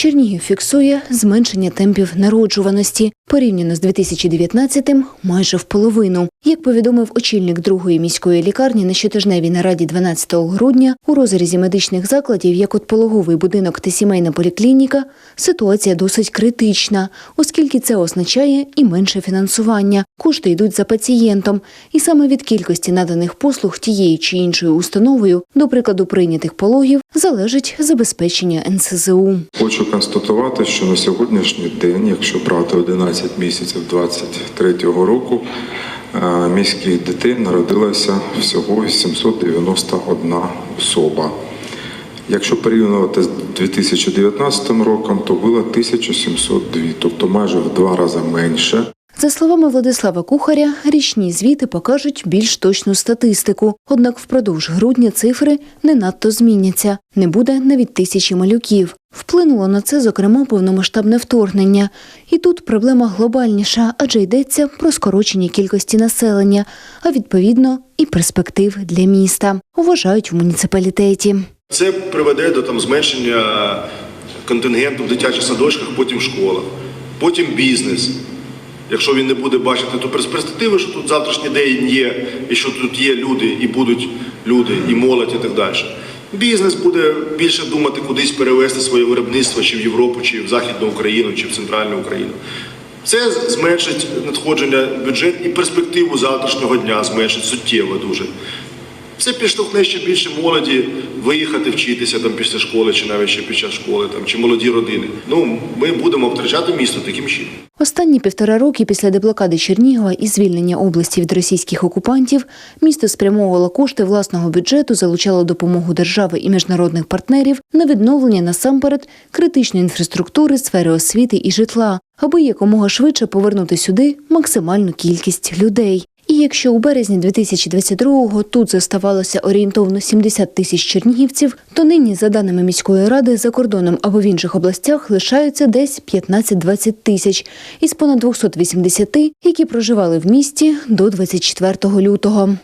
Чернігів фіксує зменшення темпів народжуваності порівняно з 2019-м майже в половину. Як повідомив очільник другої міської лікарні на щотижневій нараді 12 грудня, у розрізі медичних закладів, як от пологовий будинок та сімейна поліклініка, ситуація досить критична, оскільки це означає і менше фінансування. Кошти йдуть за пацієнтом, і саме від кількості наданих послуг тією чи іншою установою, до прикладу, прийнятих пологів, залежить забезпечення НСЗУ. Хочу констатувати, що на сьогоднішній день, якщо брати 11 місяців 2023 року, е, міських дітей народилося всього 791 особа. Якщо порівнювати з 2019 роком, то було 1702, тобто майже в два рази менше. За словами Владислава Кухаря, річні звіти покажуть більш точну статистику. Однак впродовж грудня цифри не надто зміняться. Не буде навіть тисячі малюків. Вплинуло на це, зокрема, повномасштабне вторгнення. І тут проблема глобальніша, адже йдеться про скорочення кількості населення, а відповідно і перспектив для міста, вважають в муніципалітеті. Це приведе до там зменшення контингенту в дитячих садочках, потім в школах, потім бізнес. Якщо він не буде бачити ту перспективу, що тут завтрашній день є, і що тут є люди, і будуть люди, і молодь, і так далі. Бізнес буде більше думати, кудись перевести своє виробництво чи в Європу, чи в Західну Україну, чи в Центральну Україну. Це зменшить надходження бюджет і перспективу завтрашнього дня зменшить суттєво дуже. Це підштовхне ще більше молоді виїхати вчитися там після школи, чи навіть ще під час школи, там чи молоді родини. Ну ми будемо втрачати місто таким чином. Останні півтора роки після деблокади Чернігова і звільнення області від російських окупантів місто спрямовувало кошти власного бюджету, залучало допомогу держави і міжнародних партнерів на відновлення насамперед критичної інфраструктури, сфери освіти і житла, аби якомога швидше повернути сюди максимальну кількість людей. Якщо у березні 2022-го тут заставалося орієнтовно 70 тисяч чернігівців, то нині, за даними міської ради, за кордоном або в інших областях лишаються десь 15-20 тисяч із понад 280, які проживали в місті до 24 лютого.